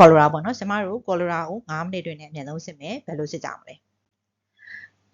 cholera ပေါ့နော်ကျမတို့ cholera ကို9မိနစ်တွင်နဲ့အမြန်ဆုံးစစ်မယ်ဘယ်လိုစစ်ကြမလဲ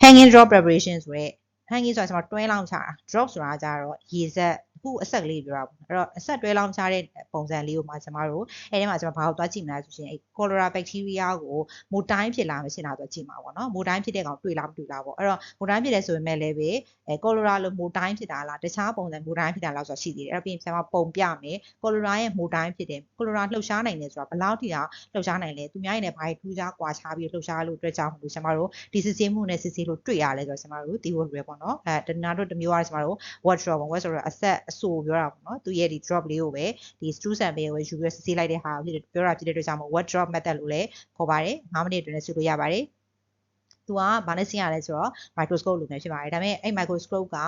hanging drop preparation ဆိုရဲ hanging ဆိုတာကျွန်တော်တွဲလောင်းချတာ drop ဆိုတာကြတော့ရေစက်အခုအဆက်ကလေးပြောတာပေါ့အဲ့တော့အဆက်တွဲလောင်းချတဲ့ပုံစံလေးကိုမှကျွန်တော်တို့အဲ့ဒီမှာကျွန်တော်ဘာလို့သွားကြည့်မလဲဆိုရင်အဲ့ cholera bacteria ကိုမိုတိုင်းဖြစ်လာမဖြစ်လာဆိုကြည့်မှာပေါ့နော်မိုတိုင်းဖြစ်တဲ့ကောင်တွေ့လားမတွေ့လားပေါ့အဲ့တော့မိုတိုင်းဖြစ်တယ်ဆိုပေမဲ့လည်းပဲအဲ cholera လို့မိုတိုင်းဖြစ်တာလားတခြားပုံစံမိုတိုင်းဖြစ်တာလားဆိုတာရှိသေးတယ်အဲ့တော့ပြီးရင်ကျွန်တော်ပုံပြမယ် cholera ရဲ့မိုတိုင်းဖြစ်တယ် cholera လှုပ်ရှားနိုင်တယ်ဆိုတာဘယ်လောက်ထိအောင်လှုပ်ရှားနိုင်လဲသူများရဲ့နဲ့ဘာတွေထူးခြားကွာခြားပြီးလှုပ်ရှားလို့အတွက်ကြောင့်မလို့ကျွန်တော်တို့ဒီစစ်ဆေးမှုနဲ့စစ်ဆေးလို့တွေ့ရလဲဆိုတော့ကျွန်တော်တို့ဒီ word ပဲပေါ့နော်အဲတနာတို့တစ်မျိုးအားကျွန်တော်တို့ what drop ပေါ့ what ဆိုတော့အဆက်အဆိုပြောတာပေါ့နော်သူရဲ့ဒီ drop လေးကိုပဲဒီ true sample ကိုယူပြီးစစ်ဆေးလိုက်တဲ့ဟာကိုဖြစ်ပြောတာဖြစ်တဲ့အတွက်ကြောင့်မို့ what drop method လို့လည်းခေါ်ပါတယ်9မိနစ်အတွင်းနဲ့စစ်လို့ရပါတယ် သူကဘာနဲ့ဆင်းရလဲဆိုတော့ microscope လို့ပဲဖြစ်ပါတယ်ဒါပေမဲ့အဲ့ microscope က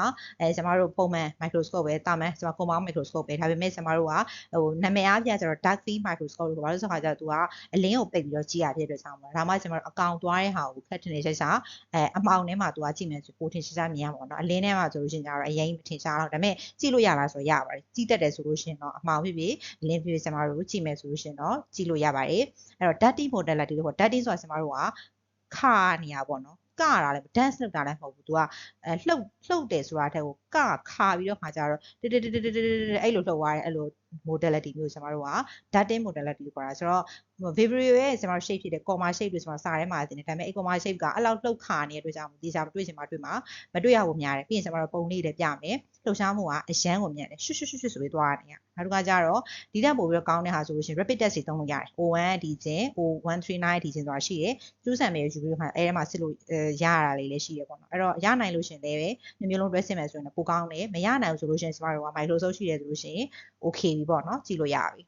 အဲကျွန်တော်တို့ပုံမှန် microscope ပဲတာမန်ကျွန်တော် compound microscope ပဲဒါပေမဲ့ကျွန်တော်တို့ကဟိုနာမည်အားဖြင့်ဆိုတော့ dark field microscope လို့ဘာလို့ဆိုတော့သူကအလင်းကိုပိတ်ပြီးတော့ကြည့်ရတဲ့အတွက်ကြောင့်မို့ဒါမှကျွန်တော်တို့အကောင်သွားတဲ့ဟာကိုခက်ထင်နေချက်စားအဲအမောင်ထဲမှာသူကကြည့်မယ်ဆိုပိုထင်ရှားရှားမြင်ရမှာပေါ့နော်အလင်းထဲမှာဆိုလို့ရှိရင်ကျတော့အရင်မထင်ရှားတော့ဒါပေမဲ့ကြည့်လို့ရလားဆိုရပါတယ်ကြည့်တတ်တယ်ဆိုလို့ရှိရင်တော့အမောင်ဖြစ်ဖြစ်အလင်းဖြစ်ဖြစ်ကျွန်တော်တို့ကြည့်မယ်ဆိုလို့ရှိရင်တော့ကြည့်လို့ရပါတယ်အဲ့တော့ dirty modality လို့ခေါ် dirty ဆိုတာကျွန်တော်တို့က ခါနေရပေါ့နော်ကတာလည်း dance လုပ်တာလည်းမဟုတ်ဘူး तू ကအဲလှုပ်လှုပ်တယ်ဆိုတာတဲ့ကိုကခါပြီးတော့ခါကြတော့တတတတတတအဲ့လိုလှုပ်သွားတယ်အဲ့လို modality မျိုးကျွန်တော်တို့က dating modality လို့ခေါ်တာဆိုတော့ Vibrio ရဲ့ကျွန်တော် shape ဖြစ်တဲ့ comma shape လို့ကျွန်တော်စာထဲမှာတင်တယ်ဒါပေမဲ့အဲ့ comma shape ကအဲ့လောက်လှုပ်ခါနေတဲ့အတွက်ကြောင့်ဒီစာမတွေ့ချင်မှတွေ့မှာမတွေ့ရဘူးများတယ်ပြီးရင်ကျွန်တော်တို့ပုံလေးတွေပြမယ်လှုပ်ရှားမှုကအရန်ကိုမြင်တယ်ရှွတ်ရှွတ်ရှွတ်ဆိုပြီးသွားနေရနောက်တစ်ခါကျတော့ဒီတက်ပို့ပြီးတော့ကောင်းတဲ့ဟာဆိုလို့ရှိရင် rapid test တွေသုံးလို့ရတယ် O1 ဒီချင်း O139 ဒီချင်းဆိုတာရှိတယ်ကျူးဆန်မယ်ယူပြီးတော့အဲ့ထဲမှာစစ်လို့ရရတာလေးလည်းရှိရပေါ့နော်အဲ့တော့ရနိုင်လို့ရှင်လည်းပဲမျိုးလုံး dress စစ်မယ်ဆိုရင်ပိုကောင်းတယ်မရနိုင်ဘူးဆိုလို့ရှိရင်ကျွန်တော်တို့က Microsoft ရှိတယ်ဆိုလို့ရှိရင် okay ပြီပေါ့နော်ကြည့်လို့ရပြီ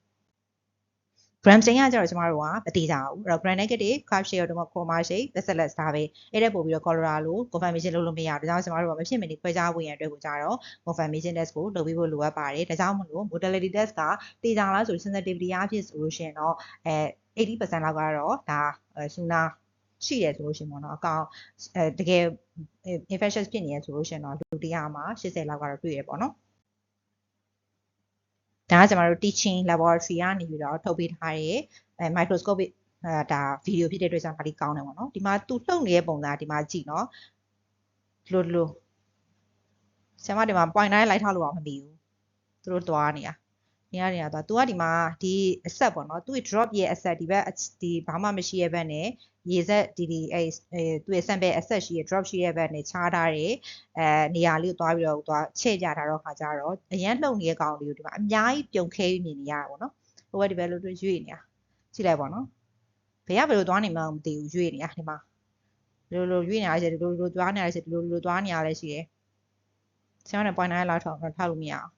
gram chain ကကြတော့ကျမတို့ကမတည်ကြဘူးအဲ့တော့ gram negative curve share တော့ chroma shade let's ဒါပဲအဲ့တဲ့ပို့ပြီးတော့ cholera လို့ confirmation လုပ်လို့မရဘူးဒါကြောင့်ကျမတို့ကမဖြစ်မနေခွဲခြားဖို့ရန်အတွက်ကိုကြတော့ confirmation test ကိုလုပ်ပြီးဖို့လိုအပ်ပါတယ်ဒါကြောင့်မလို့ modality test ကတည်ကြလားဆို sensitivity အဖြစ်ဆိုလို့ရှိရင်တော့အဲ80%လောက်ကတော့ဒါဆူနာရှိတယ်ဆိုလို့ရှိရင်ပေါ့နော်အကောင်အဲတကယ် infectious ဖြစ်နေရဆိုလို့ရှိရင်တော့လူတရားမှာ80လောက်ကတော့တွေ့ရပေါ့နော် ဒါကကျွန်တော်တို့ teaching laboratory ကနေပြီးတော့ထုတ်ပေးထားတဲ့အဲ microscopic အဲဒါဗီဒီယိုဖြစ်တဲ့အတွက်ကြောင့်ဒါလေးကောင်းတယ်ပေါ့နော်ဒီမှာသူလှုပ်နေတဲ့ပုံစံဒီမှာကြည့်နော်လို့လို့ဆရာမဒီမှာ point တိုင်းလိုက်ထားလို့အောင်မပြီးဘူးသူတို့သွားနေတာ နေရနေတာသွား तू ကဒီမှာဒီအဆက်ပေါ့နော်သူ့ drop ရဲ့အဆက်ဒီဘက်ဒီဘာမှမရှိရဲ့ဘက်နဲ့ရေဆက်ဒီဒီအဲသူ့ရဲ့ sample အဆက်ရှိရဲ့ drop ရှိရဲ့ဘက်နဲ့ခြားထားတဲ့အဲနေရာလေးကိုသွားပြီးတော့သွားချဲ့ကြတာတော့ခါကြတော့အရန်လှုပ်နေတဲ့ကောင်လေးကိုဒီမှာအများကြီးပြုံခဲမြင်နေရတာပေါ့နော်ဟိုဘက်ဒီဘက်လို့ရွေ့နေတာကြည့်လိုက်ပေါ့နော်ဘယ်ကဘယ်လိုသွားနေမှမသိဘူးရွေ့နေတာဒီမှာဒီလိုလိုရွေ့နေရရှိတယ်ဒီလိုလိုသွားနေရရှိတယ်ဒီလိုလိုသွားနေရလဲရှိတယ်ဆရာနဲ့ point 9လောက်ထောက်ထားလို့မရအောင်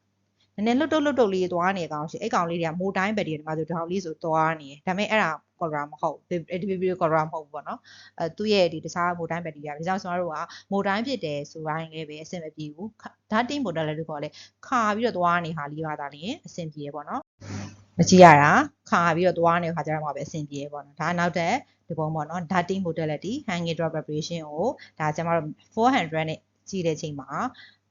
နည်းနည်းလှုပ်တုပ်လှုပ်တုပ်လေးသွားနေကောင်ရှိအဲ့ကောင်လေးတွေကမိုးတိုင်းပဲဒီမှာဆိုတောင်လေးဆိုသွားနေတယ်ဒါပေမဲ့အဲ့ဒါ cholera မဟုတ် individual cholera မဟုတ်ဘူးပေါ့နော်အဲသူ့ရဲ့ဒီတခြားမိုးတိုင်းဘက်တီးရီးယားဒါကြောင့်ကျွန်တော်တို့ကမိုးတိုင်းဖြစ်တယ်ဆိုတိုင်းလည်းပဲအဆင်မပြေဘူး dating model လည်းခေါ်လဲခါပြီးတော့သွားနေဟာလေးပါတာလင်းအဆင်ပြေပေါ့နော်မကြည့်ရတာခါပြီးတော့သွားနေတဲ့ခါကျတော့မှပဲအဆင်ပြေပေါ့နော်ဒါနောက်တဲ့ဒီပုံပေါ့နော် dating modality hanging drop preparation ကိုဒါကျွန်တော်တို့400နဲ့ကြည့်တဲ့ချိန်မှာ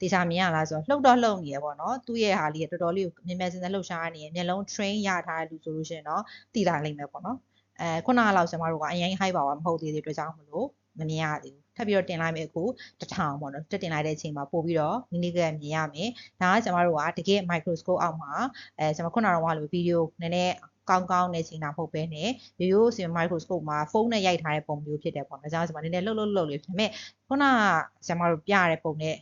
တေချာမြင်ရလားဆိုတော့လှုပ်တော့လှုပ်နေရပေါ့နော်သူ့ရဲ့ဟာလေးကတော်တော်လေးကိုမြင်မြင်စင်စင်လှုပ်ရှားနေရမျက်လုံး train ရထားတဲ့လူဆိုလို့ရှိရင်တော့တည်လာလိမ့်မယ်ပေါ့နော်အဲခုနကလောက်ကျွန်တော်တို့ကအရင် high power မဟုတ်သေးတဲ့အတွက်ကြောင့်မလို့မမြင်ရသေးဘူးထပ်ပြီးတော့တင်လိုက်မယ်အခုတထောင်ပေါ့နော်တက်တင်လိုက်တဲ့အချိန်မှာပို့ပြီးတော့နီးနီးကမြင်ရမယ်ဒါကကျွန်တော်တို့ကတကယ် microscope အောက်မှာအဲကျွန်တော်ခုနကတော့လိုဗီဒီယိုနည်းနည်းကောင်းကောင်းနဲ့ချိန်တာမဟုတ်ပဲနဲ့ရိုးရိုးစင် microscope မှာဖုန်းနဲ့ရိုက်ထားတဲ့ပုံမျိုးဖြစ်တယ်ပေါ့နော်။ဒါကြောင့်ကျွန်မနည်းနည်းလှုပ်လှုပ်လှုပ်လေးဖြစ်ပေမဲ့ခုနကကျွန်မတို့ပြရတဲ့ပုံနဲ့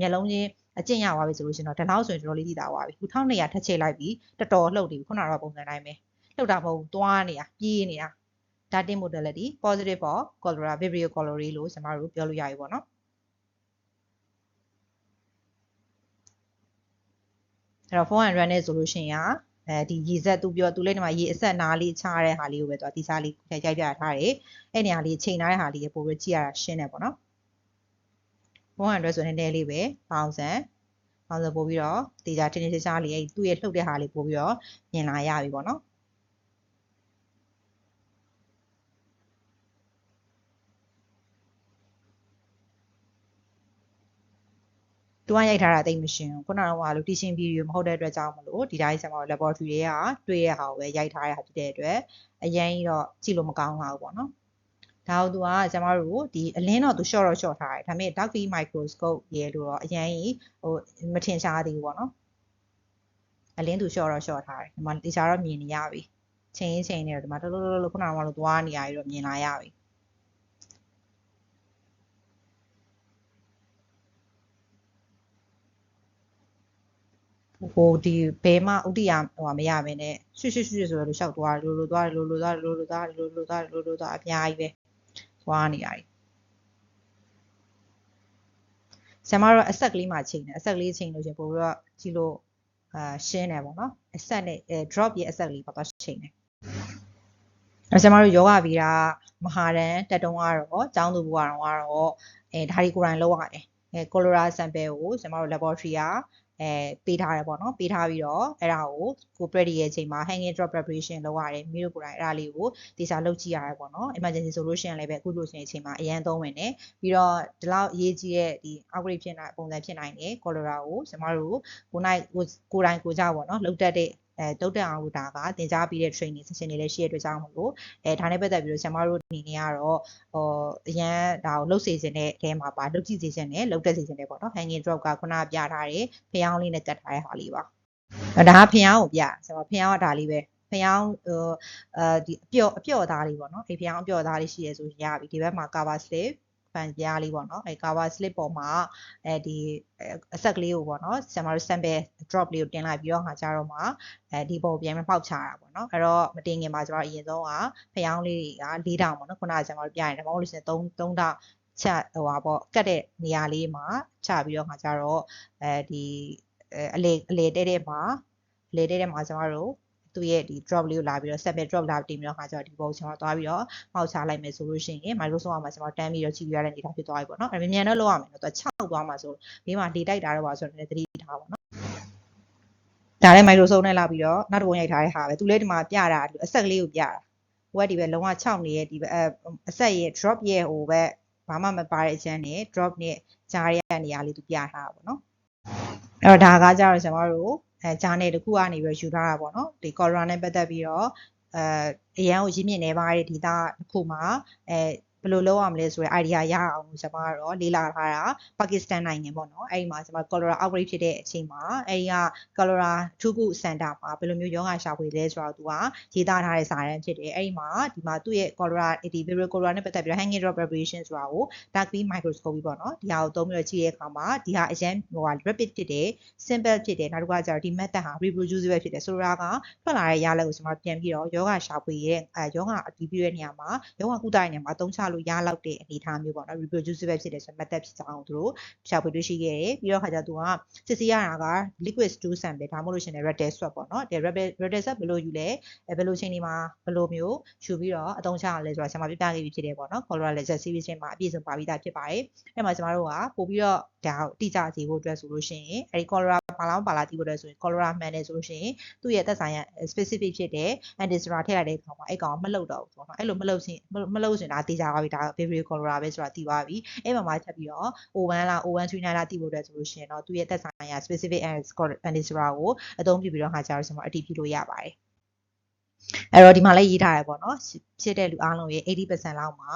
မျက်လုံးချင်းအကျင့်ရသွားပြီဆိုလို့ရှိရင်တော့ဒီလောက်ဆိုရင်တော်တော်လေးသိတာသွားပြီ1200ထက်ချိန်လိုက်ပြီးတော်တော်လှုပ်နေပြီခုနကတော့ပုံစံတိုင်းပဲလှုပ်တာမဟုတ်ဘူးသွားနေတာပြေးနေတာ dating modality positive for cholera vibrio cholera လို့ကျွန်တော်တို့ပြောလို့ရပြီပေါ့နော်အဲ့တော့400နဲ့ဆိုလို့ရှိရင်အဲဒီရေဆက်သူပြောသူလည်းဒီမှာရေအဆက်နားလေးချတဲ့ဟာလေးကိုပဲသူအတိစားလေးရိုက်ပြထားတယ်အဲ့နေရာလေးချိန်ထားတဲ့ဟာလေးကိုပို့ပြီးကြည့်ရတာရှင်းတယ်ပေါ့နော် 400ဆိုနည်းနည်းလေးပဲပေါင်စံပေါင်စံပို့ပြီးတော့တေချာတင်းတင်းချားလေးအဲ့သူ့ရဲ့လှုပ်တဲ့ဟာလေးပို့ပြီးတော့မြင်လာရပြီပေါ့နော်သူကရိုက်ထားတာတိတ်မရှင်းဘူးခုနကတော့လို့ teaching video မဟုတ်တဲ့အတွက်ကြောင့်မလို့ဒီတိုင်းဆရာမတို့ laboratory တွေကတွေ့ရအောင်ပဲရိုက်ထားရဖြစ်တဲ့အတွက်အရင်တော့ကြည့်လို့မကောင်းပါဘူးပေါ့နော် ဒါတော့သူကကျမတို့ဒီအလင်းတော့သူ short တော့ short ထားတယ်ဒါပေမဲ့ dark field microscope ရေလို့တော့အရင်ဟိုမထင်ရှားသေးဘူးပေါ့နော်အလင်းသူ short တော့ short ထားတယ်ဒီမှာတေချာတော့မြင်နေရပြီချိန်ချိန်နေတော့ဒီမှာတော်တော်တော်ခုနကမှလို့သွားနေရပြီးတော့မြင်လာရပြီဟိုဒီဘဲမှဥတီယဟိုမရဘဲနဲ့ရွှွှွှွှဆိုတော့လျှောက်သွားလိုလိုသွားလိုလိုသွားလိုလိုသွားလိုလိုသွားလိုလိုသွားအများကြီးပဲ သွားနေရတယ်ဆရာမတို့အဆက်ကလေးမှာချိန်တယ်အဆက်ကလေးချိန်လို့ရှင်ပို့ပြီးတော့ကြည့်လို့အာရှင်းတယ်ပေါ့နော်အဆက်နဲ့အဲ drop ရဲ့အဆက်ကလေးပါသွားချိန်တယ်အဲဆရာမတို့ယောဂဗီရာမဟာရန်တက်တုံးကတော့ကျောင်းသူဘုရားတော်ကတော့အဲဒါတွေကိုယ်တိုင်လုပ်ရတယ်အဲကိုလိုရာ sample ကိုကျွန်တော်တို့ laboratory က အဲပေးထားတယ်ပေါ့နော်ပေးထားပြီးတော့အဲ့ဒါကိုကို ready ရဲ့အချိန်မှာ hanging drop preparation လုပ်ရတယ်မိတို့ကိုယ်တိုင်အဲ့ဒါလေးကိုတေချာလုပ်ကြည့်ရတယ်ပေါ့နော် emergency solution လည်းပဲအခုလို့ရှိရင်အချိန်မှာအရန်သုံးဝင်တယ်ပြီးတော့ဒီလောက်အရေးကြီးတဲ့ဒီ outbreak ဖြစ်နိုင်ပုံစံဖြစ်နိုင်တယ် cholera ကိုကျွန်တော်တို့ကိုနိုင်ကိုကိုတိုင်ကိုကြပေါ့နော်လောက်တက်တဲ့ အဲတုတ်တက်အောင်ဒါကသင်ကြားပြီးတဲ့ training session တွေလည်းရှိရတဲ့အတွက်ကြောင့်မလို့အဲဒါနဲ့ပတ်သက်ပြီးတော့ဆရာမတို့အနေနဲ့ကတော့ဟိုအရန်ဒါကိုလှုပ်စေခြင်းတဲ့အဲမှာပါလှုပ်ကြည့်စေခြင်းနဲ့လှုပ်တက်စေခြင်းတဲ့ပေါ့နော် hanging drop ကခုနပြထားတဲ့ဖျောင်းလေးနဲ့ကတ်ထားတဲ့ဟာလေးပါဒါကဖျောင်းကိုပြဆရာမဖျောင်းကဒါလေးပဲဖျောင်းဟိုအဲဒီအပျော့အပျော့သားလေးပေါ့နော်အဲဖျောင်းအပျော့သားလေးရှိရဆိုရပြီဒီဘက်မှာ cover slip ဖန်ပြားလေးပေါ့နော်အဲ cover slip ပေါ်မှာအဲဒီအဆက်ကလေးကိုပေါ့နော်ဆရာမတို့ sample drop လေးကိုတင်လိုက်ပြီးတော့ခါကြတော့မှအဲဒီပေါ်ပြန်မပေါက်ချတာပေါ့နော်အဲ့တော့မတင်ခင်မှာကျွန်တော်အရင်ဆုံးကဖျောင်းလေးတွေက၄တောင်ပေါ့နော်ခုနကဆရာမတို့ပြရင်ဒါမှမဟုတ်လို့ရှိရင်၃၃တောင်ချဟိုပါပေါ့ကတ်တဲ့နေရာလေးမှာချပြီးတော့ခါကြတော့အဲဒီအလေအလေတဲတဲ့မှာအလေတဲတဲ့မှာကျွန်တော်တို့ သူ့ရဲ့ဒီ drop လေးကိုလာပြီးတော့ sample drop လာတင်ပြီးတော့ခါကျတော့ဒီပုံကျွန်တော်သွားပြီးတော့မှောက်ချလိုက်မယ်ဆိုလို့ရှိရင် Microsoft မှာကျွန်တော်တန်းပြီးတော့ကြည့်ပြရတဲ့အနေထားဖြစ်သွားပြီပေါ့နော်အဲ့မြန်မြန်တော့လုပ်ရမယ်နော်သူ6သွားမှာဆိုဘေးမှာလေတိုက်တာတော့ပါဆိုတော့လည်းသတိထားပါနော်ဒါလည်း Microsoft နဲ့လာပြီးတော့နောက်တစ်ပုံရိုက်ထားတဲ့ဟာပဲသူလည်းဒီမှာပြတာအဆက်ကလေးကိုပြတာဟိုကဒီပဲလုံးဝ6နေရဲ့ဒီပဲအဆက်ရဲ့ drop ရဲ့ဟိုပဲဘာမှမပါတဲ့အချမ်းနဲ့ drop နဲ့ကြားရတဲ့နေရာလေးသူပြထားတာပေါ့နော်အဲ့တော့ဒါကကြတော့ကျွန်တော်တို့ အဲဂျာနယ်တစ်ခုကနေပြီးယူထားတာပေါ့နော်ဒီ Colorado နဲ့ပတ်သက်ပြီးတော့အဲအရန်ကိုရင်းမြစ်နေပါတဲ့ဒေတာတစ်ခုမှာအဲ ဘယ်လိုလုပ်ရမလဲဆိုတဲ့ idea ရအောင်ကျွန်မကတော့လေ့လာထားတာပါကစ္စတန်နိုင်ငံပေါ့နော်အဲ့ဒီမှာကျွန်မ cholera outbreak ဖြစ်တဲ့အချိန်မှာအဲ့ဒီက cholera ထူးခုစင်တာမှာဘယ်လိုမျိုးရောဂါရှာဖွေလဲဆိုတော့သူကရေးသားထားတဲ့စာတမ်းဖြစ်တယ်အဲ့ဒီမှာဒီမှာသူ့ရဲ့ cholera ဒီ viral cholera နဲ့ပတ်သက်ပြီး hanging drop preparation ဆိုတာကို dark field microscopy ပေါ့နော်ဒီဟာကိုသုံးပြီးတော့ကြည့်တဲ့အခါမှာဒီဟာအရင်ဟိုက rapid ဖြစ်တယ် simple ဖြစ်တယ်နောက်တစ်ခါကျတော့ဒီ method ဟာ reproducible ဖြစ်တယ်ဆိုတော့ကထွက်လာတဲ့ရလဒ်ကိုကျွန်မပြန်ပြီးတော့ယောဂရှာဖွေရဲ့အဲယောဂအတည်ပြုတဲ့နေရာမှာယောဂကုသတဲ့နေရာမှာအသုံးချလို့ရလောက်တဲ့အနေအထားမျိုးပေါ့နော် reproducible ဖြစ်တယ်ဆိုတော့ method ဖြစ်ကြအောင်သူတို့ရှာဖွေတွေ့ရှိခဲ့တယ်ပြီးတော့ခါကျသူကစစ်ဆေးရတာက liquid stool sample ဒါမှမဟုတ်လို့ရှင်လည်း red swab ပေါ့နော်ဒီ red red swab ဘယ်လိုယူလဲအဲဘယ်လိုချိန်ဒီမှာဘယ်လိုမျိုးယူပြီးတော့အသုံးချရလဲဆိုတာကျွန်မပြပြခဲ့ပြီးဖြစ်တယ်ပေါ့နော် color laser series ချင်းမှာအပြည့်စုံပါပြီးသားဖြစ်ပါတယ်အဲ့မှာကျွန်တော်တို့ကပို့ပြီးတော့ဒါကိုတိကျစေဖို့အတွက်ဆိုလို့ရှိရင်အဲဒီ color ပါလောင်းပါလာတိဖို့အတွက်ဆိုရင် color မှန်တယ်ဆိုလို့ရှိရင်သူ့ရဲ့သက်ဆိုင်ရာ specific ဖြစ်တဲ့ antisera ထည့်လိုက်တဲ့အခါမှာအဲ့ကောင်မလှုပ်တော့ဘူးပေါ့နော်အဲ့လိုမလှုပ် sin မလှုပ် sin ဒါတိကျပါပြီဒါ Vibrio color ပဲဆိုတာသိသွားပြီအဲ့မှာမှချက်ပြီးတော့ O1 လား O139 လားသိဖို့အတွက်ဆိုလို့ရှိရင်တော့သူ့ရဲ့သက်ဆိုင်ရာ specific antisera ကိုအသုံးပြုပြီးတော့ခါကြတော့ကျွန်တော်အတည်ပြုလို့ရပါတယ်အဲ့တော့ဒီမှာလည်းရေးထားရပေါ့နော်ဖြစ်တဲ့လူအားလုံးရဲ့80%လောက်မှာ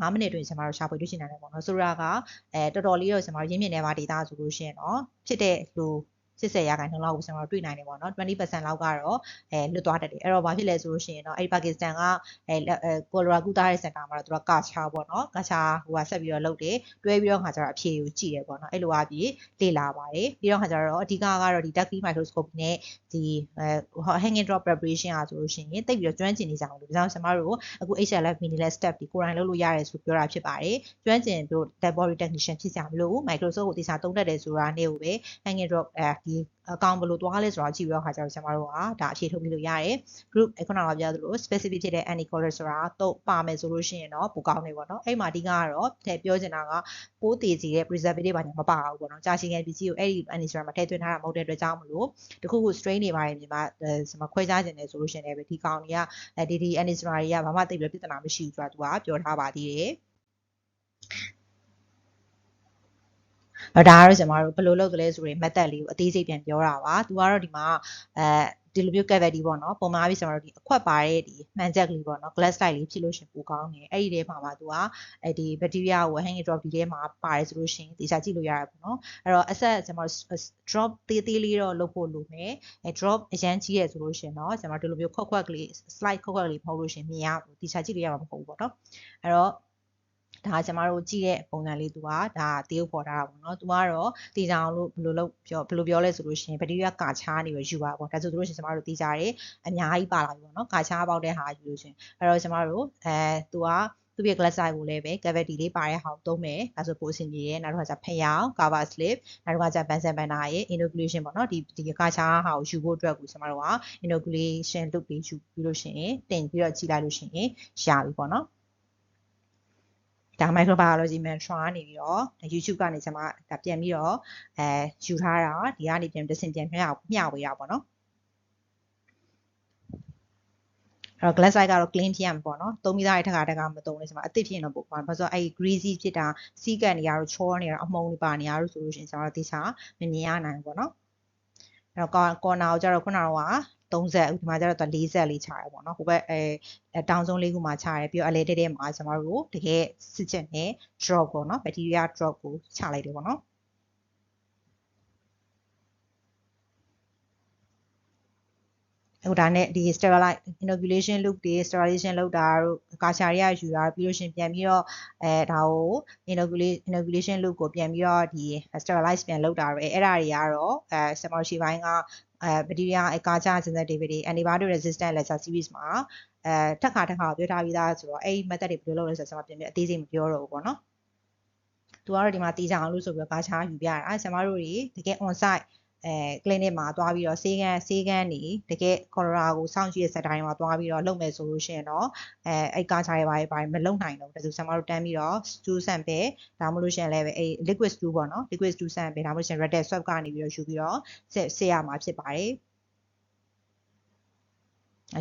9မိနစ်တွင်ကျွန်တော်တို့ရှာဖွေတွေ့ရှိနိုင်တယ်ပေါ့နော်ဆိုတော့ကအဲတော်တော်လေးတော့ကျွန်တော်ရင်းမြစ်နေပါ data ဆိုလို့ရှိရင်တော့ဖြစ်တဲ့လူ 80ရာခိုင်နှုန်းလောက်ကိုကျွန်တော်တွေ့နိုင်တယ်ပေါ့နော်20%လောက်ကတော့အဲလွတ်သွားတတ်တယ်အဲ့တော့ဘာဖြစ်လဲဆိုလို့ရှိရင်တော့အဲ့ဒီပါကစ္စတန်ကအဲကိုလိုရာကူတာရဲ့စင်တာမှာတော့သူကကာချာပေါ့နော်ကာချာဟိုကဆက်ပြီးတော့လုပ်တယ်တွဲပြီးတော့ခါကျတော့အဖြေကိုကြည့်တယ်ပေါ့နော်အဲ့လိုအပြည့်လေ့လာပါတယ်ပြီးတော့ခါကျတော့အဓိကကတော့ဒီ duck microscope နဲ့ဒီအဲ hanging drop preparation อ่ะဆိုလို့ရှိရင်တိတ်ပြီးတော့ကျွမ်းကျင်နေကြအောင်လို့ဒါကြောင့်ကျွန်တော်တို့အခု HLF minilet step ဒီကိုယ်တိုင်လုပ်လို့ရတယ်ဆိုပြောတာဖြစ်ပါတယ်ကျွမ်းကျင်ပြီး laboratory technician ဖြစ်ကြမလို့ Microsoft ကိုတေချာသုံးတတ်တယ်ဆိုတာနဲ့ကိုပဲ hanging drop အဲဒီအကောင့်ဘယ်လိုသွားလဲဆိုတာကြည့်ပြီးတော့ခါကျတော့ကျွန်တော်တို့ကဒါအဖြေထုတ်ပြီးလို့ရတယ် group ခုနကပြောသလို specific ဖြစ်တဲ့ anticolor ဆိုတာတော့ပါမယ်ဆိုလို့ရှိရင်တော့ပိုကောင်းနေပေါ့နော်အဲ့မှာအဓိကကတော့ထည့်ပြောချင်တာကပိုးတည်စီတဲ့ preservative ဘာညာမပါဘူးပေါ့နော်ကြာရှည်ငယ်ပစ္စည်းကိုအဲ့ဒီ anticolor မှာထည့်သွင်းထားတာမဟုတ်တဲ့အတွက်ကြောင့်မလို့တခုခု strain တွေပါတယ်မြန်မာစမခွဲခြားခြင်းနဲ့ဆိုလို့ရှိရင်လည်းဒီကောင်တွေကဒီဒီ anticolor တွေကဘာမှသိပြီးပြဿနာမရှိဘူးဆိုတာသူကပြောထားပါသေးတယ်အဲ့ ဒါကတော့ကျွန်မတို့ဘယ်လိုလုပ်သလဲဆိုရင် method လေးကိုအသေးစိတ်ပြန်ပြောတာပါသူကတော့ဒီမှာအဲဒီလိုမျိုး cavity ပေါ့နော်ပုံမှန်အားဖြင့်ကျွန်တော်တို့ဒီအခွက်ပါတဲ့ဒီမှန်ချက်ကလေးပေါ့နော် glass type လေးဖြစ်လို့ရှင်ပိုကောင်းတယ်အဲ့ဒီထဲမှာမှသူကအဲဒီ bacteria ကို hang drop ဒီထဲမှာပါတယ်ဆိုလို့ရှင်တေချာကြည့်လို့ရတယ်ပေါ့နော်အဲ့တော့အဆက်ကျွန်တော်တို့ drop သေးသေးလေးတော့လုပ်ဖို့လိုမယ်အဲ drop အရန်ကြီးရဲဆိုလို့ရှင်တော့ကျွန်တော်တို့ဒီလိုမျိုးခွက်ခွက်ကလေး slide ခွက်ခွက်ကလေးမဟုတ်လို့ရှင်မြင်ရဘူးတေချာကြည့်လို့ရမှာမဟုတ်ဘူးပေါ့နော်အဲ့တော့ ဒါကျမတို့ကြည့်တဲ့ပုံစံလေးသူကဒါတရုပ်ပေါ်ထားတာပေါ့နော်သူကတော့တည်ကြအောင်လို့ဘယ်လိုလုပ်ပြောဘယ်လိုပြောလဲဆိုလို့ရှိရင်ဘက်တီးရီးယားကာချားနေပြီးယူပါပေါ့ဒါဆိုသူတို့ရှင်ကျမတို့တည်ကြတယ်အများကြီးပါလာပြီပေါ့နော်ကာချားပေါက်တဲ့ဟာယူလို့ရှင်အဲ့တော့ကျမတို့အဲသူကသူ့ရဲ့ glass eye ကိုလည်းပဲ cavity လေးပါတဲ့ဟာကိုသုံးမယ်ဒါဆိုပိုအဆင်ပြေတယ်နောက်တစ်ခါကျဖျောင်း cover slip နောက်တစ်ခါကျ bansan banner ရဲ့ inoculation ပေါ့နော်ဒီဒီကာချာဟာကိုယူဖို့အတွက်ကိုကျမတို့က inoculation လုပ်ပြီးယူပြီးလို့ရှိရင်တင်ပြီးတော့ကြည့်လိုက်လို့ရှိရင်ရပြီပေါ့နော် ဒါ microbiology mantra ကနေပြီးတော့ YouTube ကနေကျွန်မဒါပြန်ပြီးတော့အဲယူထားတာဒီကနေပြန်တစ်ဆင့်ပြန်မျှမျှဝေတာပေါ့နော်အဲ့တော့ glass eye ကတော့ clean ဖြစ်ရမှာပေါ့နော်။သုံးပြီးသားရဲ့ထက်ကတက်ကမသုံးလို့ဆိုမှအသစ်ဖြစ်နေတော့ပေါ့။ဘာလို့ဆိုတော့အဲ့ greasy ဖြစ်တာစီးကပ်နေရတော့ချောနေရတော့အမှုံတွေပါနေရတော့ဆိုလို့ရှိရင်ကျွန်တော်တို့သိချာမမြင်ရနိုင်ဘူးပေါ့နော်။အဲ့တော့ corner ကိုကျတော့ခုနကတော့ 30ဒီမှာကျတော့40လေးချရဲပေါ့နော်ဟိုဘက်အဲတောင်ဆုံးလေးခုမှာချရဲပြီးတော့အလဲတဲတဲမှာကျွန်တော်တို့တကယ်စစ်ချက်နဲ့ drop ပေါ့နော် bacteria drop ကိုချလိုက်တယ်ပေါ့နော် ဟိုဒါနဲ့ဒီ sterilize inoculation loop တွေ sterilization လုပ်တာတို့ကာချာတွေကယူတာပြီးလို့ရှင်ပြန်ပြီးတော့အဲဒါကို inoculation inoculation loop ကိုပြန်ပြီးတော့ဒီ sterilize ပြန်လုပ်တာတွေအဲ့ဒါတွေကတော့အဲ summer shi ဘိုင်းကအဲ bacteria အကာချ sensitivity antibiotic resistant lecture series မှာအဲတက်ခါတက်ခါပြောထားပြီးသားဆိုတော့အဲ့ဒီ method တွေဘယ်လိုလုပ်လဲဆိုတော့ကျွန်မပြန်ပြီးအသေးစိတ်မပြောတော့ဘူးပေါ့နော်သူကတော့ဒီမှာတီးကြအောင်လို့ဆိုပြီးတော့ကာချာယူပြတာအဲကျွန်မတို့တွေတကယ် on site အဲ clinic မှာသွားပြီးတော့ဆေးကန်းဆေးကန်းနေတကယ် cholera ကိုစောင့်ကြည့်တဲ့ set တိုင်းမှာသွားပြီးတော့လုပ်မယ်ဆိုလို့ရှိရင်တော့အဲအဲ့ကာချာတွေပါပါမလုံနိုင်တော့ဒါဆိုဆံမတို့တန်းပြီးတော့ stool sample ဒါမှမဟုတ်ရှင်လည်းပဲအဲ့ liquid stool ပေါ့နော် liquid stool sample ဒါမှမဟုတ်ရှင် red swab ကနေပြီးတော့ယူပြီးတော့ဆက်ဆေးရမှာဖြစ်ပါတယ်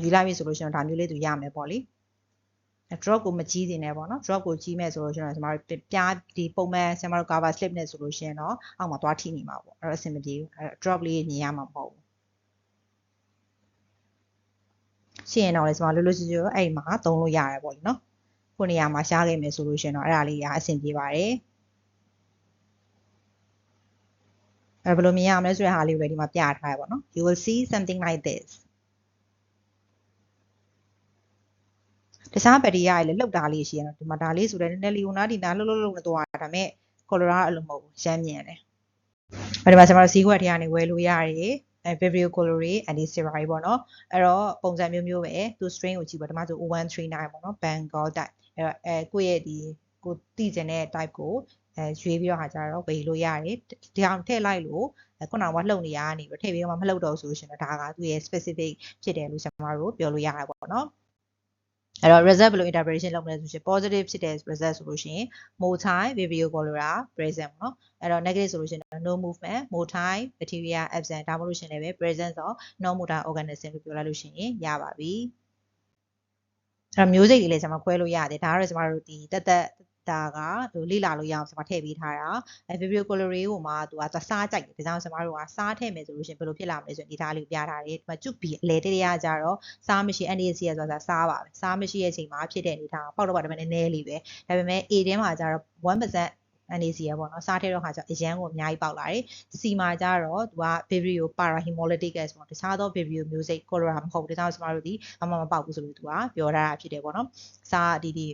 ယူလိုက်ပြီဆိုလို့ရှိရင်ဒါမျိုးလေးသူရမယ်ပေါ့လေ drop ကိုမကြီးနေနဲ့ပေါ့နော် drop ကိုကြီးမဲ့ဆိုလို့ရှိရင်ကျွန်တော်တို့ပြားဒီပုံမှန်ကျွန်တော်တို့ cover slip နဲ့ဆိုလို့ရှိရင်တော့အောက်မှာသွားထိနေမှာပေါ့အဲ့တော့အဆင်မပြေဘူးအဲ့ drop လေးမြင်ရမှာမဟုတ်ဘူးရှင်းရင်တော့လေကျွန်တော်လွတ်လွတ်ကျွတ်အဲ့မှာသုံးလို့ရတယ်ပေါ့လေနော်ခုနေရာမှာရှားခဲ့မယ်ဆိုလို့ရှိရင်တော့အဲ့ဒါလေးရအဆင်ပြေပါတယ်အဲ့ဘယ်လိုမြင်ရမလဲဆိုတဲ့ဟာလေးကိုလည်းဒီမှာပြထားရပါတော့ you will see something like this တခြားဘက်တီးရီးယားတွေလည်းလှုပ်တာလေးရှိရတော့ဒီမှာဒါလေးဆိုလည်းနည်းနည်းလီယိုနာဒီနာလှုပ်လှုပ်လှုပ်နေတော့ဒါပေမဲ့ကော်လိုရာအဲ့လိုမဟုတ်ဘူးရမ်းမြန်တယ်။အဲဒီမှာကျွန်တော်ဈေးကွက်ထဲကနေဝယ်လို့ရတယ်အဲ Vibrio Colore Anti-Steroid ပေါ့နော်အဲ့တော့ပုံစံမျိုးမျိုးပဲသူ string ကိုကြည့်ပါဒီမှာဆို0139ပေါ့နော် Bengal type အဲ့တော့အဲကိုယ့်ရဲ့ဒီကိုတည်ကျင်တဲ့ type ကိုအဲရွေးပြီးတော့ဟာကြတော့ဝယ်လို့ရတယ်ဒီအောင်ထည့်လိုက်လို့ခုနကလှုပ်နေရကနေပြီးထည့်ပြီးတော့မလှုပ်တော့ဆိုလို့ရှိရင်ဒါကသူ့ရဲ့ specific ဖြစ်တယ်လို့ကျွန်တော်တို့ပြောလို့ရတာပေါ့နော် အဲ့တော့ result ဘယ်လို interpretation လုပ်မလဲဆိုရင် positive ဖြစ်တဲ့ result ဆိုလို့ရှိရင် more time vibrio cholera present ပေါ့နော်အဲ့တော့ negative ဆိုလို့ရှိရင် no movement more time bacteria absent ဒါမှမဟုတ်ရှင်လည်းပဲ presence of non motor organism လို့ပြောလိုက်လို့ရှိရင်ရပါပြီအဲ့တော့မျိုးစိတ်တွေလည်းကျွန်တော်ခွဲလို့ရတယ်ဒါကတော့ကျွန်တော်တို့ဒီတက်တက် ဒါကဟိုလိလာလို့ရအောင်ကျွန်မထည့်ပေးထားတာအဲ Vibrio Colore ကိုမှသူကသူစားကြိုက်တယ်ဒါကြောင့်ကျွန်မတို့ကစားထည့်မယ်ဆိုလို့ရှိရင်ဘယ်လိုဖြစ်လာမလဲဆိုရင်ဒီသားလေးကိုပြထားတယ်ဒီမှာကျုပ်ဘီအလဲတရရကြတော့စားမရှိ NDC ရဆိုတာစားပါပဲစားမရှိရဲ့အချိန်မှာဖြစ်တဲ့အနေထားပေါက်တော့ပါဒါပေမဲ့နည်းနည်းလေးပဲဒါပေမဲ့ A ထဲမှာကြတော့1% NAC ရပေါ့နော်စားထဲတော့ခါကျအရန်ကိုအများကြီးပေါက်လာတယ်။ C မှာကျတော့သူက Vibrio parahemolytic gas ပေါ့တခြားသော Vibrio မျိုးစိတ် cholera မဟုတ်ဘူးဒါကြောင့်ကျွန်တော်တို့ဒီအမှမပေါက်ဘူးဆိုလို့သူကပြောထားတာဖြစ်တယ်ပေါ့နော်။စားဒီဒီ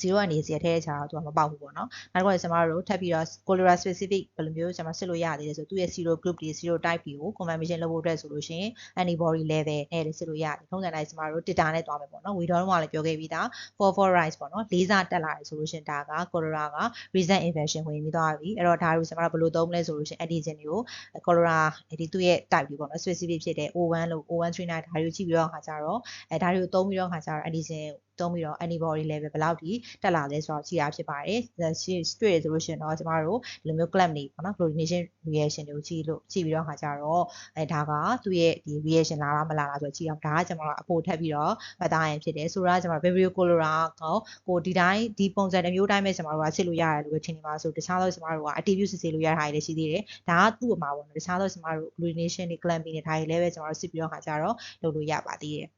0ကနေ0ထဲချာတော့သူကမပေါက်ဘူးပေါ့နော်နောက်တစ်ခါကျမတို့ထပ်ပြီးတော့ cholera specific ဘယ်လိုမျိုးကျွန်မစစ်လို့ရသေးလဲဆိုသူ့ရဲ့ zero group တွေ zero type တွေကို confirmation လုပ်ဖို့အတွက်ဆိုလို့ရှိရင် antibody level နဲ့လည်းစစ်လို့ရတယ်ထုံးစံတိုင်းကျမတို့ data နဲ့တွားမယ်ပေါ့နော် we don't ကလည်းပြောခဲ့ပြီးသား for for rise ပေါ့နော်လေးစားတက်လာတယ်ဆိုလို့ရှိရင်ဒါက cholera က recent infection ဝင်ပြီးသွားပြီအဲ့တော့ဒါကိုကျမတို့ဘယ်လိုသုံးမလဲဆိုလို့ရှိရင် antigen တွေကို cholera ဒီသူ့ရဲ့ type တွေပေါ့နော် specific ဖြစ်တဲ့ O1 လို့ O139 ဒါတွေကိုကြည့်ပြီးတော့ခါကြတော့အဲဒါတွေကိုသုံးပြီးတော့ခါကြတော့ antigen တုံးပြီးတော့ antibody level ဘယ်လောက်ထိတက်လာလဲဆိုတော့ကြည့်ရဖြစ်ပါတယ်။ရှေ့တွေ့ရဆိုလို့ရှိရင်တော့ကျမတို့ဒီလိုမျိုး clap နေပေါ့နော် chlorination reaction တွေကိုကြည့်လို့ကြည့်ပြီးတော့ခါကြတော့အဲဒါကသူ့ရဲ့ဒီ reaction လာလားမလာလားဆိုတော့ကြည့်အောင်ဒါကကျမတို့အဖို့ထပ်ပြီးတော့မှတ်သားရင်ဖြစ်တယ်ဆိုတော့ကျမတို့ vibrio colora ကိုကိုဒီတိုင်းဒီပုံစံတစ်မျိုးတိုင်းပဲကျမတို့ကစစ်လို့ရတယ်လို့ပဲထင်နေပါဆိုတခြားသောကျမတို့ကအတီးပြုစစ်ဆေးလို့ရတာတွေလည်းရှိသေးတယ်ဒါကသူ့အမှာပေါ့နော်တခြားသောကျမတို့ chlorination တွေ clamping တွေဒါတွေလည်းပဲကျမတို့စစ်ပြီးတော့ခါကြတော့လုပ်လို့ရပါသေးတယ်